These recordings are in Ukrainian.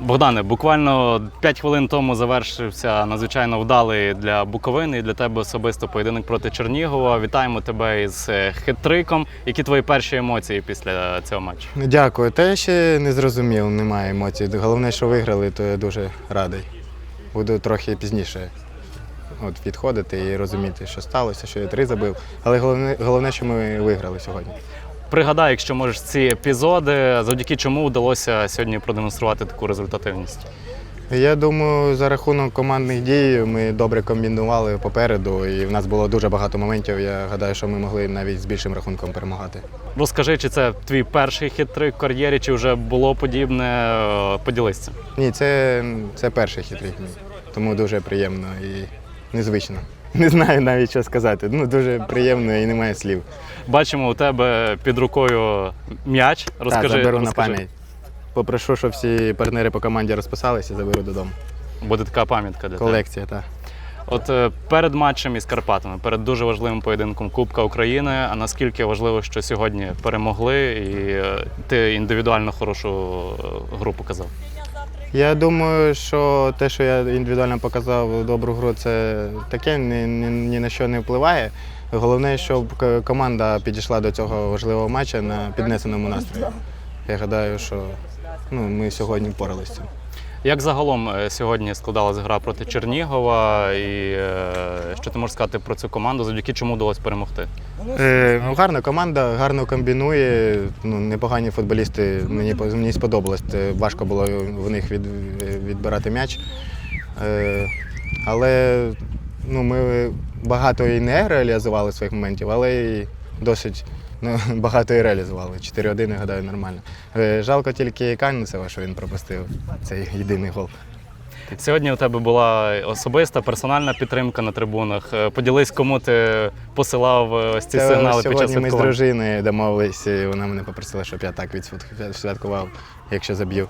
Богдане, буквально 5 хвилин тому завершився надзвичайно вдалий для Буковини і для тебе особисто поєдинок проти Чернігова. Вітаємо тебе із е, хитриком. Які твої перші емоції після цього матчу? Дякую. Та я ще не зрозумів, немає емоцій. Головне, що виграли, то я дуже радий. Буду трохи пізніше от, відходити і розуміти, що сталося, що я три забив. Але головне, головне, що ми виграли сьогодні. Пригадай, якщо можеш ці епізоди, завдяки чому вдалося сьогодні продемонструвати таку результативність. Я думаю, за рахунок командних дій ми добре комбінували попереду, і в нас було дуже багато моментів. Я гадаю, що ми могли навіть з більшим рахунком перемагати. Розкажи, чи це твій перший хитрик в кар'єрі, чи вже було подібне? Поділись цим. Ні, це, це перший хитрик тому дуже приємно і незвично. Не знаю навіть що сказати. Ну дуже приємно і немає слів. Бачимо у тебе під рукою м'яч. Розкажи, так, заберу на розкажи. пам'ять. Попрошу, щоб всі партнери по команді розписалися, заберу додому. Буде така пам'ятка для тебе. Колекція, так. От е, перед матчем із Карпатами, перед дуже важливим поєдинком Кубка України. А наскільки важливо, що сьогодні перемогли, і е, ти індивідуально хорошу е, гру показав. Я думаю, що те, що я індивідуально показав добру гру, це таке ні, ні, на що не впливає. Головне, щоб команда підійшла до цього важливого матчу на піднесеному настрої. Я гадаю, що ну, ми сьогодні впоралися. Як загалом е, сьогодні складалась гра проти Чернігова, і е, що ти можеш сказати про цю команду, завдяки чому вдалося перемогти? Е, ну, гарна команда, гарно комбінує. Ну, непогані футболісти. Мені, мені сподобалось. Важко було в них від, відбирати м'яч. Е, але ну, ми багато і не реалізували своїх моментів, але і досить ну, багато і реалізували. 4-1, гадаю, нормально. Е, жалко тільки Канцева, що він пропустив цей єдиний гол. Сьогодні у тебе була особиста персональна підтримка на трибунах. Е, Поділись, кому ти посилав е, ось ці Це сигнали під час сьогодні ми з дружиною домовились, і вона мене попросила, щоб я так відсвяткував, якщо заб'ю.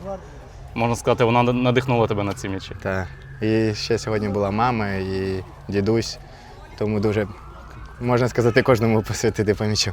Можна сказати, вона надихнула тебе на ці м'ячі. Так. І ще сьогодні була мама і дідусь, тому дуже можна сказати кожному посвятити помічу.